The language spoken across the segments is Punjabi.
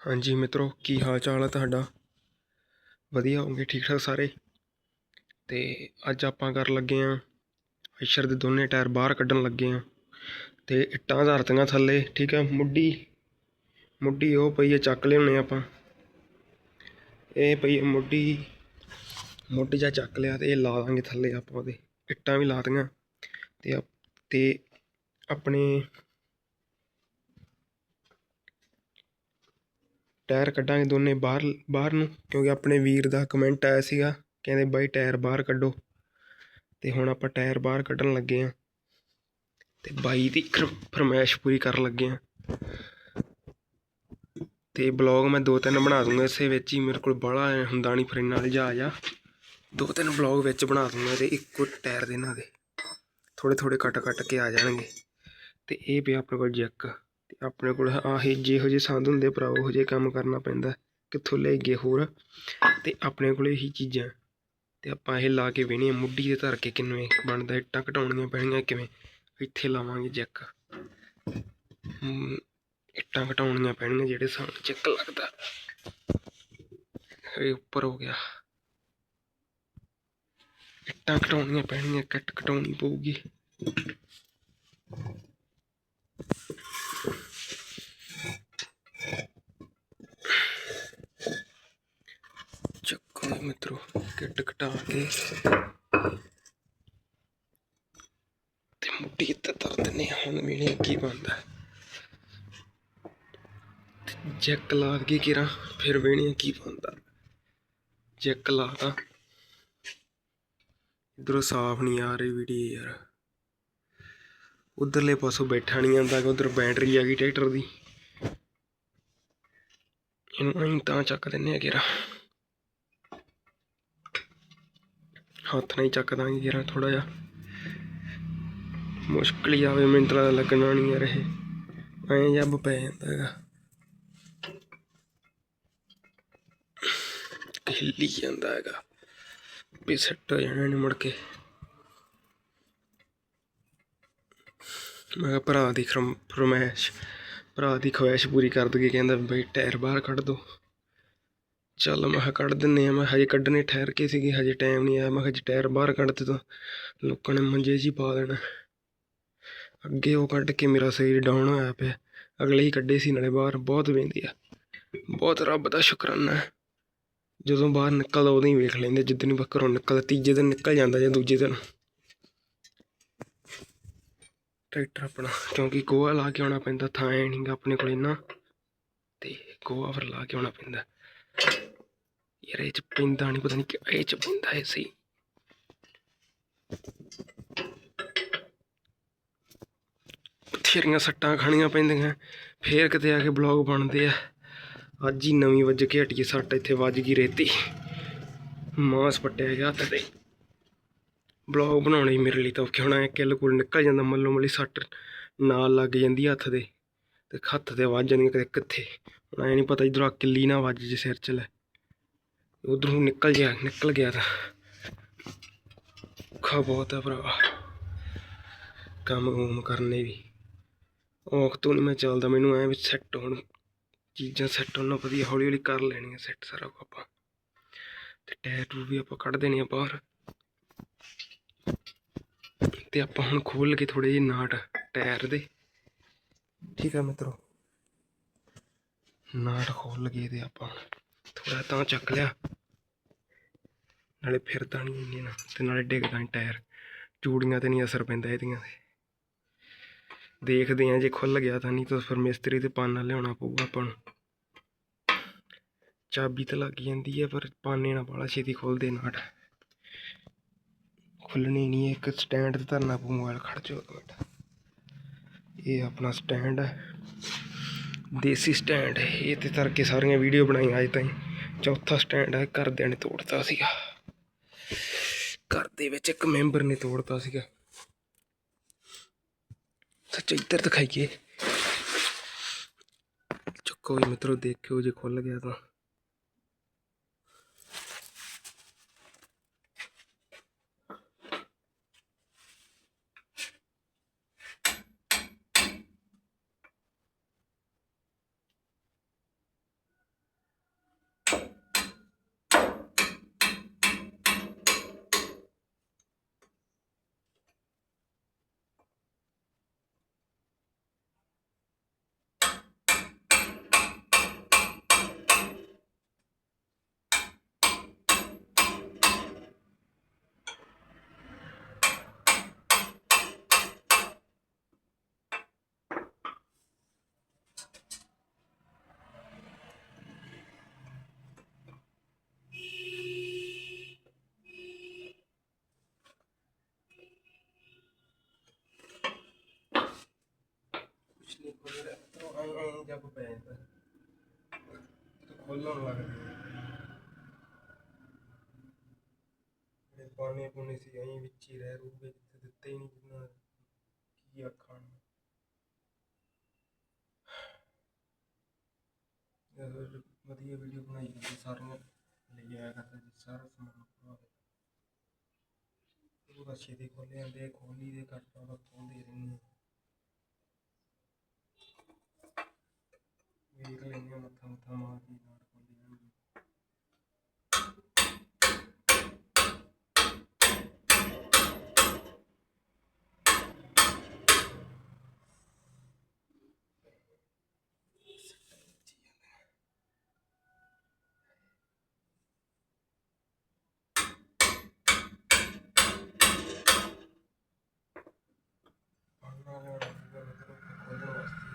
ਹਾਂਜੀ ਮਿੱਤਰੋ, ਕੀ ਹਾਲ ਚਾਲ ਹੈ ਤੁਹਾਡਾ? ਵਧੀਆ ਹੋਗੇ ਠੀਕ ਠਾਕ ਸਾਰੇ? ਤੇ ਅੱਜ ਆਪਾਂ ਕਰਨ ਲੱਗੇ ਆਂ ਅਸ਼ਰ ਦੇ ਦੋਨੇ ਟਾਇਰ ਬਾਹਰ ਕੱਢਣ ਲੱਗੇ ਆਂ। ਤੇ ਇੱਟਾਂ ਧਰਤੀਆਂ ਥੱਲੇ, ਠੀਕ ਹੈ ਮੁੱਢੀ ਮੁੱਢੀ ਉਹ ਪਈ ਹੈ ਚੱਕ ਲਿਆਉਣੇ ਆਪਾਂ। ਇਹ ਪਈ ਹੈ ਮੁੱਢੀ, ਮੁੱਢ ਜਾ ਚੱਕ ਲਿਆ ਤੇ ਇਹ ਲਾ ਦਾਂਗੇ ਥੱਲੇ ਆਪਾਂ ਉਹਦੇ। ਇੱਟਾਂ ਵੀ ਲਾਤੀਆਂ ਦਿੱਤੀਆਂ ਤੇ ਆਪ- ਤੇ ਆਪਣੇ ਟਾਇਰ ਕੱਢਾਂਗੇ ਦੋਨੇ ਬਾਹਰ ਬਾਹਰ ਨੂੰ, ਕਿਉਂਕਿ ਆਪਣੇ ਵੀਰ ਦਾ ਕਮੈਂਟ ਆਇਆ ਸੀਗਾ, ਕਹਿੰਦੇ ਬਾਈ ਟਾਇਰ ਬਾਹਰ ਕੱਢੋ। ਤੇ ਹੁਣ ਆਪਾਂ ਟਾਇਰ ਬਾਹਰ ਕੱਢਣ ਲੱਗੇ ਆਂ ਤੇ ਬਾਈ ਦੀ ਫਰ- ਫਰਮਾਇਸ਼ ਪੂਰੀ ਕਰਨ ਲੱਗੇ ਆਂ ਤੇ ਬਲੌਗ ਮੈਂ ਦੋ ਤਿੰਨ ਬਣਾ ਦੂੰਗਾ, ਇਸੇ ਵਿੱਚ ਹੀ ਮੇਰੇ ਕੋਲ ਬਾਹਲਾ ਹੁੰਦਾ ਨਹੀਂ ਫਿਰ ਨਾਲ ਜਾ ਆ। ਦੋ ਤਿੰਨ ਬਲੌਗ ਵਿੱਚ ਬਣਾ ਦੂੰਗਾ ਤੇ ਇੱਕੋ ਟਾਇਰ ਦੇ ਇਹਨਾਂ ਦੇ। ਥੋੜੇ ਥੋੜੇ ਕੱਟ ਕੱਟ ਕੇ ਆ ਜਾਣਗੇ। ਤੇ ਇਹ ਪਿਆ ਆਪਣੇ ਕੋਲ ਜੈਕ। ਆਪਣੇ ਕੋਲ ਆਹੀ ਜਿਹੋ ਜਿਹੇ ਸੰਦ ਹੁੰਦੇ ਭਰਾ, ਉਹੋ ਜਿਹੇ ਕੰਮ ਕਰਨਾ ਪੈਂਦਾ, ਕਿੱਥੋਂ ਲੈ ਗਏ ਹੋਰ? ਤੇ ਆਪਣੇ ਕੋਲ ਇਹੀ ਚੀਜ਼ਾਂ। ਤੇ ਆਪਾਂ ਇਹ ਲਾ ਕੇ ਵੇਣੀ ਮੁੱਢੀ ਦੇ ਧਰ ਕੇ ਕਿਵੇਂ ਬਣਦਾ, ਇੱਟਾਂ ਘਟਾਉਣੀਆਂ ਪੈਣੀਆਂ ਕਿਵੇਂ? ਇੱਥੇ ਲਾਵਾਂਗੇ ਜੈਕ। ਇੱਟਾਂ ਘਟਾਉਣੀਆਂ ਪੈਣੀਆਂ ਜਿਹੜੇ ਸਾਨੂੰ ਚੱਕ ਲੱਗਦਾ। ਇਹ ਉੱਪਰ ਹੋ ਗਿਆ। ਇੱਟਾਂ ਘਟਾਉਣੀਆਂ ਪੈਣੀਆਂ ਕੱਟ ਘਟਾਉਣੀ ਪਊਗੀ ਚੱਕੋ ਜੀ ਮਿੱਤਰੋ ਕਿੱਟ ਘਟਾ ਤੇ ਮੁੱਢੀ ਤੇ ਤਰ ਦਿੰਨੇ ਹੁਣ ਵੀਣੇ ਕੀ ਬਣਦਾ? ਜੈਕ ਲਾ ਕੇ ਕਿਰਾ, ਫਿਰ ਵੇਣੇ ਕੀ ਬਣਦਾ? ਜੈਕ ਲਾਤਾ ਇਧਰੋਂ ਸਾਫ਼ ਨਹੀਂ ਆ ਰਹੀ ਵੀਡੀਓ ਯਾਰ। ਉਧਰਲੇ ਪਾਸੋਂ ਬੈਠਾ ਨਹੀਂ ਜਾਂਦਾ ਕਿ ਉਧਰ ਬੈਟਰੀ ਆ ਗਈ ਟਰੈਕਟਰ ਦੀ। ਇਹਨੂੰ ਅਸੀਂ ਤਾਂ ਚੱਕ ਦਿੰਨੇ ਆ ਕਿਰਾ। ਹੱਥ ਨਹੀਂ ਹੀ ਚੱਕ ਦਾਂਗੇ ਕਿਰਾ ਥੋੜਾ ਜਿਹਾ। ਮੁਸ਼ਕਲ ਹੀ ਆਵੇ, ਮੈਨੂੰ ਤਾਂ ਲੱਗਣਾ ਨਹੀਂ ਯਾਰ ਇਹ। ਐਂ ਜੱਬ ਪੈ ਜਾਂਦਾ ਹੈਗਾ। ਹਿੱਲੀ ਜਾਂਦਾ ਹੈਗਾ। ਵੀ ਸੈੱਟ ਹੋ ਜਾਣਾ ਨੇ ਮੁੜ ਕੇ। ਮੈਂ ਕਿਹਾ ਭਰਾ ਦੀ ਖਰਮ- ਫਰਮਾਇਸ਼ ਭਰਾ ਦੀ ਖਵਾਇਸ਼ ਪੂਰੀ ਕਰ ਦਈਏ, ਕਹਿੰਦਾ ਬਈ ਟਾਇਰ ਬਾਹਰ ਕੱਢ ਦੋ। ਚੱਲ ਮੈਂ ਕਿਹਾ ਕੱਢ ਦਿੰਨੇ ਆ ਮੈਂ ਹਜੇ ਕੱਢਣੇ ਠਹਿਰ ਕੇ ਸੀਗੇ, ਹਜੇ ਟਾਈਮ ਨਹੀਂ ਆਇਆ, ਮੈਂ ਕਿਹਾ ਜੇ ਟਾਇਰ ਬਾਹਰ ਕੱਢ ਤਾਂ। ਲੋਕਾਂ ਨੇ ਮੰਜੇ 'ਚ ਹੀ ਪਾ ਦੇਣਾ। ਅੱਗੇ ਉਹ ਕੱਢ ਕੇ ਮੇਰਾ ਸਰੀਰ ਡਾਊਨ ਹੋਇਆ ਪਿਆ। ਅਗਲੇ ਹੀ ਕੱਢੇ ਸੀ ਨਾਲੇ ਬਾਹਰ, ਬਹੁਤ ਵੇਂਦੀ ਆ। ਬਹੁਤ ਰੱਬ ਦਾ ਸ਼ੁਕਰਾਨਾ। ਜਦੋਂ ਬਾਹਰ ਨਿਕਲਦਾ ਉਦੋਂ ਹੀ ਵੇਖ ਲੈਂਦੇ ਜਿੱਦਣ ਹੀ ਘਰੋਂ ਨਿਕਲਦਾ, ਤੀਜੇ ਦਿਨ ਨਿਕਲ ਜਾਂਦਾ ਜਾਂ ਦੂਜੇ ਦਿਨ। ਟਰੈਕਟਰ ਆਪਣਾ, ਕਿਉਂਕਿ ਗੋਹਾ ਲਾ ਕੇ ਆਉਣਾ ਪੈਂਦਾ, ਥਾਂ ਹੈ ਨਹੀਂਗਾ ਆਪਣੇ ਕੋਲ ਇੰਨਾ ਤੇ ਗੋਹਾ ਫਿਰ ਲਾ ਕੇ ਆਉਣਾ ਪੈਂਦਾ। ਯਾਰ ਇਹ ਚ ਪੈਂਦਾ ਨਹੀਂ ਪਤਾ ਨਹੀਂ ਕਿ ਇਹ ਚ ਪੈਂਦਾ ਹੈ ਸਹੀ ਬਥੇਰੀਆਂ ਸੱਟਾਂ ਖਾਣੀਆਂ ਪੈਂਦੀਆਂ ਫੇਰ ਕਿਤੇ ਆ ਕੇ ਬਲੌਗ ਬਣਦੇ ਆ ਅੱਜ ਹੀ ਨਵੀਂ ਵੱਜ ਕੇ ਹਟੀ ਸੱਟ ਇੱਥੇ ਵੱਜ ਗਈ ਰੇਤੀ ਮਾਸ ਪੱਟਿਆ ਗਿਆ ਹੱਥ ਤੇ ਬਲੌਗ ਬਣਾਉਣੇ ਮੇਰੇ ਲਈ ਤਾਂ ਔਖੇ ਹੋਣਾ ਹੈ ਕਿੱਲ ਕੋਲ ਨਿਕਲ ਜਾਂਦਾ ਮੱਲੋ ਮੱਲੀ ਸੱਟ ਨਾਲ ਲੱਗ ਜਾਂਦੀ ਆ ਹੱਥ ਦੇ ਤੇ ਹੱਥ ਤੇ ਵੱਜ ਜਾਂਦੀਆਂ ਕਿਤੇ ਕਿੱਥੇ ਹੁਣ ਐ ਨਹੀਂ ਪਤਾ ਇਧਰੋਂ ਕਿੱਲੀ ਨਾ ਵੱਜ ਜੇ ਸਿਰ ਚ ਲੈ ਉਧਰੋਂ ਨਿਕਲ ਗਿਆ ਨਿਕਲ ਗਿਆ ਤਾਂ ਔਖਾ ਬਹੁਤ ਆ ਭਰਾਵਾ। ਕੰਮ ਕੁਮ ਕਰਨੇ ਵੀ। ਔਖ ਤੋਂ ਨਹੀਂ ਮੈਂ ਚੱਲਦਾ, ਮੈਨੂੰ ਐ ਵੀ ਸੈੱਟ ਹੋਣ, ਚੀਜ਼ਾਂ ਸੈੱਟ ਹੋਣ ਵਧੀਆ ਹੌਲੀ ਹੌਲੀ ਕਰ ਲੈਣੀਆਂ ਸੈੱਟ ਸਾਰਾ ਕੁਝ ਆਪਾਂ। ਤੇ ਟਾਇਰ ਟੂਰ ਵੀ ਆਪਾਂ ਕੱਢ ਦੇਣੇ ਆ ਬਾਹਰ। ਤੇ ਆਪਾਂ ਹੁਣ ਖੋਲ ਕੇ ਥੋੜੇ ਜਿਹੇ ਨਾਟ ਟਾਇਰ ਦੇ। ਠੀਕ ਆ ਮਿੱਤਰੋ। ਨਾਟ ਖੋਲ ਕੇ ਤੇ ਆਪਾਂ ਥੋੜਾ ਤਾਂ ਚੱਕ ਲਿਆ। ਨਾਲੇ ਫਿਰਦਾ ਨਹੀਂ ਇੰਨੇ ਨਾ, ਤੇ ਨਾਲੇ ਡਿੱਗਦਾ ਨਹੀਂ ਟਾਇਰ। ਚੂੜੀਆਂ ਤੇ ਨਹੀਂ ਅਸਰ ਪੈਂਦਾ ਇਹਦੀਆਂ ਦੇਖਦੇ ਆ ਜੇ ਖੁੱਲ ਗਿਆ ਤਾਂ ਨਹੀਂ ਤਾਂ ਫਿਰ ਮਿਸਤਰੀ ਤੇ ਪਾਨਾ ਲਿਆਉਣਾ ਪਊਗਾ ਆਪਾਂ ਨੂੰ। ਚਾਬੀ ਤਾਂ ਲੱਗ ਜਾਂਦੀ ਹੈ ਪਰ ਪਾਨੇ ਨਾਲ ਬਾਲਾ ਛੇਤੀ ਖੁੱਲਦੇ ਨਾਟ। ਖੁੱਲਣੀ ਨਹੀਂ ਇੱਕ ਸਟੈਂਡ ਤੇ ਧਰਨਾ ਪਊ ਮੋਬਾਈਲ ਖੜ ਜਾਓ ਇੱਕ ਇਹ ਆਪਣਾ ਸਟੈਂਡ ਹੈ ਦੇਸੀ ਸਟੈਂਡ, ਇਹ ਤੇ ਧਰ ਕੇ ਸਾਰੀਆਂ ਵੀਡੀਓ ਬਣਾਈਆਂ ਅੱਜ ਤਾਈਂ। ਚੌਥਾ ਸਟੈਂਡ ਹੈ ਘਰਦਿਆਂ ਨੇ ਤੋੜਤਾ ਸੀਗਾ। ਘਰ ਦੇ ਵਿੱਚ ਇੱਕ ਮੈਂਬਰ ਨੇ ਤੋੜਤਾ ਸੀਗਾ। ਸੱਚ ਇੱਧਰ ਦਿਖਾਈਏ। ਚੱਕੋ ਜੀ ਮਿੱਤਰੋ, ਦੇਖਿਓ ਜੇ ਖੁੱਲ ਗਿਆ ਤਾਂ। ਪੈ ਜਾਂਦਾ ਤੇ ਖੋਲਣ ਲੱਗਦਾ ਜਿਹੜੇ ਪਾਣੇ ਪੁਣੇ ਸੀ ਐਂ ਵਿੱਚ ਹੀ ਰਹਿ ਰੂਗੇ, ਜਿੱਥੇ ਦਿੱਤੇ ਹੀ ਨਹੀਂ ਜਿੰਨਾ ਕੀ ਆਖਾਂ ਜਦੋਂ ਵਧੀਆ ਵੀਡੀਓ ਬਣਾਈ ਜਾਂਦੀ ਸਾਰੀਆਂ ਲਈ ਆਇਆ ਕਰਦਾ ਜੀ, ਸਾਰਾ ਸਮਾਨ ਭਰਾ ਉਹ ਤਾਂ ਛੇਤੀ ਖੋਲੇ ਜਾਂਦੇ ਖੋਲੀ ਦੇ ਕਰਤਾ ਉਹਦਾ ਖੋਲਦੇ ਰਹਿੰਦੇ ਵੇਖ ਲੈਂਦੇ ਹਾਂ ਮੱਥਾ ਮੱਥਾ ਮਾਰ ਕੇ ਨਾਲ ਖੋਲੀ ਜਾਣਗੇ ਪੜਨਾ ਲੈਣਾ ਪਊਗਾ ਮਤਲਬ ਕਿ ਖੋਲ੍ਹਣ ਵਾਸਤੇ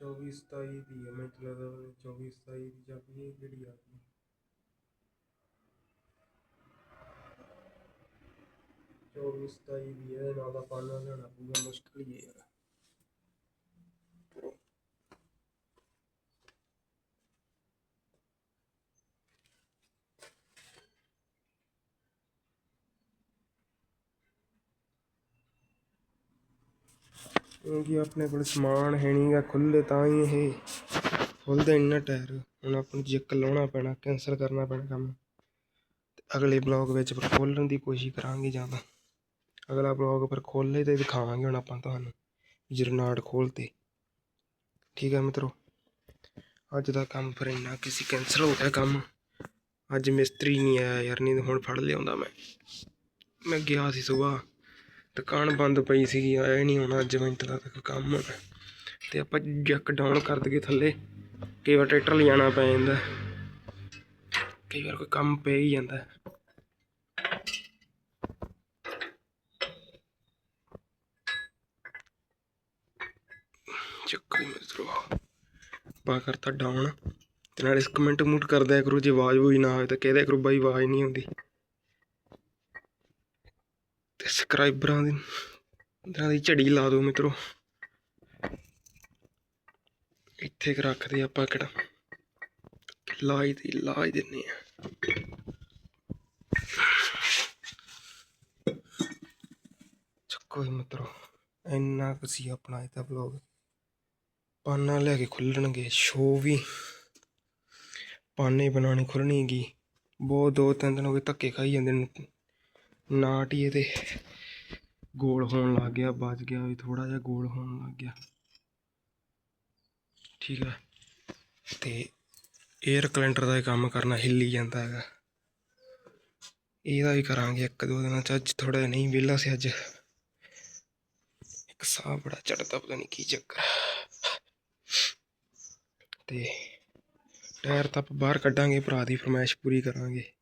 ਆ ਬਲੌਗ ਕਿਸਮਤ ਹੀ ਨਹੀਂ ਸਾਥ ਦੀ ਕਿੰਨੀ ਦੀ ਹੈ ਇਹ 24 27 ਦੀ ਹੈ ਮੈਨੂੰ ਲੱਗਦਾ ਉਹਨੇ 24 27 ਦੀ ਜਾਂ ਵੀ ਇਹ ਕਿਹੜੀ ਆ ਗਈ ਚੌਵੀ ਸਤਾਈ ਦੀ ਹੈ ਨਾਲ ਦਾ ਪਾਣਾ ਲੈਣਾ ਪੂਰਾ ਮੁਸ਼ਕਲ ਹੀ ਹੈ ਯਾਰ ਕਿਉਂਕਿ ਆਪਣੇ ਕੋਲ ਸਮਾਨ ਹੈ ਨਹੀਂਗਾ ਖੁੱਲੇ ਤਾਂ ਹੀ ਇਹ ਖੁੱਲਦਾ ਇੰਨਾ ਟਾਇਰ। ਹੁਣ ਆਪਾਂ ਨੂੰ ਜੈਕ ਲਾਉਣਾ ਪੈਣਾ, ਕੈਂਸਲ ਕਰਨਾ ਪੈਣਾ ਕੰਮ। ਤੇ ਅਗਲੇ ਬਲੌਗ ਵਿੱਚ ਫਿਰ ਖੋਲਣ ਦੀ ਕੋਸ਼ਿਸ਼ ਕਰਾਂਗੇ ਜਾਂ ਤਾਂ। ਅਗਲਾ ਬਲੌਗ ਫਿਰ ਖੋਲ੍ਹੇ ਤੇ ਦਿਖਾਵਾਂਗੇ ਹੁਣ ਆਪਾਂ ਤੁਹਾਨੂੰ ਜਰਨਾੜ ਖੋਲਤੇ ਠੀਕ ਹੈ ਮਿੱਤਰੋ? ਅੱਜ ਦਾ ਕੰਮ ਫਿਰ ਇੰਨਾ ਕਿਸੇ ਕੈਂਸਲ ਹੋ ਗਿਆ ਕੰਮ। ਅੱਜ ਮਿਸਤਰੀ ਨਹੀਂ ਆਇਆ ਯਾਰ, ਨਹੀਂ ਹੁਣ ਫੜ ਲਿਆਉਂਦਾ ਮੈਂ। ਮੈਂ ਗਿਆ ਸੀ ਸੁਬਾਹ ਦੁਕਾਨ ਬੰਦ ਪਈ ਸੀਗੀ, ਆਇਆ ਨਹੀਂ ਹੁਣ ਅੱਜ ਮਿੰਟ ਦਾ ਤੱਕ ਕੰਮ ਹੋਣਾ ਤੇ ਆਪਾਂ ਜੱਕ ਡਾਊਨ ਕਰ ਦਈਏ ਥੱਲੇ। ਕਈ ਵਾਰ ਟਰੈਕਟਰ ਲਿਜਾਣਾ ਪੈ ਜਾਂਦਾ। ਕਈ ਵਾਰ ਕੋਈ ਕੰਮ ਪੈ ਹੀ ਜਾਂਦਾ। ਚੱਕਰੀ ਮਿੱਤਰੋ ਪਾ ਕਰਤਾ ਡਾਊਨ ਤੇ ਨਾਲ ਇਸ ਕਮੈਂਟ ਮੂਟ ਕਰਦਿਆ ਕਰੋ ਜੇ ਆਵਾਜ਼ ਹੋਈ ਨਾ ਹੋਵੇ ਤਾਂ ਕਹਿ ਦਿਆ ਕਰੋ ਬਾਈ ਆਵਾਜ਼ ਨਹੀਂ ਆਉਂਦੀ ਤੇ ਸਬਸਕ੍ਰਾਈਬਰਾਂ ਦੀ। ਦੀ ਝੜੀ ਲਾ ਦਿਓ ਮਿੱਤਰੋ। ਇੱਥੇ ਰੱਖਦੇ ਆਪਾਂ ਕਿਹੜਾ? ਲਾਈ ਦੀ, ਲਾਈ ਦਿੰਨੇ ਆ। ਚੱਕੋ ਮਿੱਤਰੋ, ਇੰਨਾ ਕੁ ਸੀ ਆਪਣਾ ਇਹਦਾ ਬਲੌਗ ਪਾਨਾ ਲੈ ਕੇ ਖੁੱਲਣਗੇ ਸ਼ੋ ਵੀ। ਪਾਨੇ ਬਣਾਉਣੀ ਖੁੱਲਣੀ ਗੀ ਬਹੁਤ ਦੋ ਤਿੰਨ ਦਿਨ ਹੋ ਗਏ ਧੱਕੇ ਖਾਈ ਜਾਂਦੇ ਨੇ। ਨਾਟ ਹੀ ਇਹਦੇ ਗੋਲ ਹੋਣ ਲੱਗ ਗਿਆ, ਬਚ ਗਿਆ ਵੀ ਥੋੜਾ ਜਿਹਾ ਗੋਲ ਹੋਣ ਲੱਗ ਗਿਆ। ਠੀਕ ਹੈ ਤੇ 에ਅਰ ਕਲੈਂਡਰ ਦਾ ਇਹ ਕੰਮ ਕਰਨਾ ਹਿੱਲੀ ਜਾਂਦਾ ਹੈਗਾ। ਇਹਦਾ ਵੀ ਕਰਾਂਗੇ ਇੱਕ ਦੋ ਦਿਨਾਂ ਚ, ਅੱਜ ਥੋੜਾ ਨਹੀਂ, ਵਿਹਲਾ ਸੀ ਅੱਜ। ਇੱਕ ਸਾਹ ਬੜਾ ਚੜਦਾ ਪਤਾ ਨਹੀਂ ਕੀ ਚੱਕਰ। ਤੇ ਟਾਇਰ ਤਾਂ ਬਾਹਰ ਕੱਢਾਂਗੇ, ਭਰਾ ਦੀ ਫਰਮਾਇਸ਼ ਪੂਰੀ ਕਰਾਂਗੇ।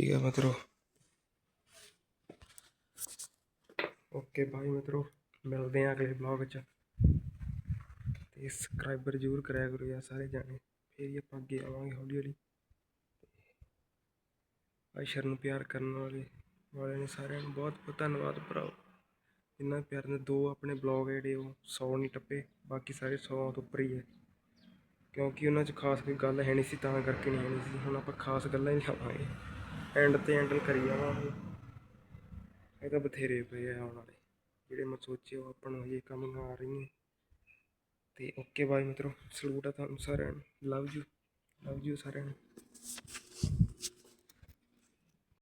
ਠੀਕ ਹੈ ਮਿੱਤਰੋ। ਓਕੇ ਬਾਈ ਮਿੱਤਰੋ, ਮਿਲਦੇ ਆਂ ਅਗਲੇ ਬਲੌਗ 'ਚ ਤੇ ਸਬਸਕ੍ਰਾਈਬਰ ਜ਼ਰੂਰ ਕਰਿਆ ਕਰੋ ਯਾਰ ਸਾਰੇ ਜਾਣੇ। ਫੇਰ ਹੀ ਆਪਾਂ ਅੱਗੇ ਆਵਾਂਗੇ ਹੌਲੀ ਹੌਲੀ। ਅਸ਼ਰ ਨੂੰ ਪਿਆਰ ਕਰਨ ਵਾਲੇ ਵਾਲਿਆਂ ਨੇ ਸਾਰਿਆਂ ਨੂੰ ਬਹੁਤ ਬਹੁਤ ਧੰਨਵਾਦ ਭਰਾਓ। ਜਿੰਨਾ ਪਿਆਰ ਨੇ ਦੋ ਆਪਣੇ ਬਲੌਗ ਜਿਹੜੇ, ਉਹ 100 ਨਹੀਂ ਟੱਪੇ। ਬਾਕੀ ਸਾਰੇ 100 ਤੋਂ ਉੱਪਰ ਹੀ ਹੈ ਕਿਉਂਕਿ ਉਹਨਾਂ 'ਚ ਖਾਸ ਕੋਈ ਗੱਲ ਹੈ ਨਹੀਂ ਸੀ, ਤਾਂ ਕਰਕੇ ਨਹੀਂ ਹੈ ਨਹੀਂ ਸੀ। ਹੁਣ ਆਪਾਂ ਖਾਸ ਗੱਲਾਂ ਹੀ ਲਾਵਾਂਗੇ। ਐਂਡ ਤੇ ਐਂਡਲ ਕਰੀ ਜਾਵਾਂਗੇ। ਇਹ ਤਾਂ ਬਥੇਰੇ ਪਏ ਆ ਆਉਣ ਵਾਲੇ। ਜਿਹੜੇ ਮੈਂ ਸੋਚੇ ਉਹ ਆਪਾਂ ਨੂੰ ਇਹ ਕੰਮ ਨਾ ਆ ਰਹੀਆਂ। ਤੇ ਓਕੇ ਬਾਈ ਮਿੱਤਰੋ। ਸਲੂਟ ਆ ਤੁਹਾਨੂੰ ਸਾਰਿਆਂ ਨੂੰ। ਲਵ ਯੂ ਲਵ ਯੂ ਸਾਰਿਆਂ ਨੂੰ।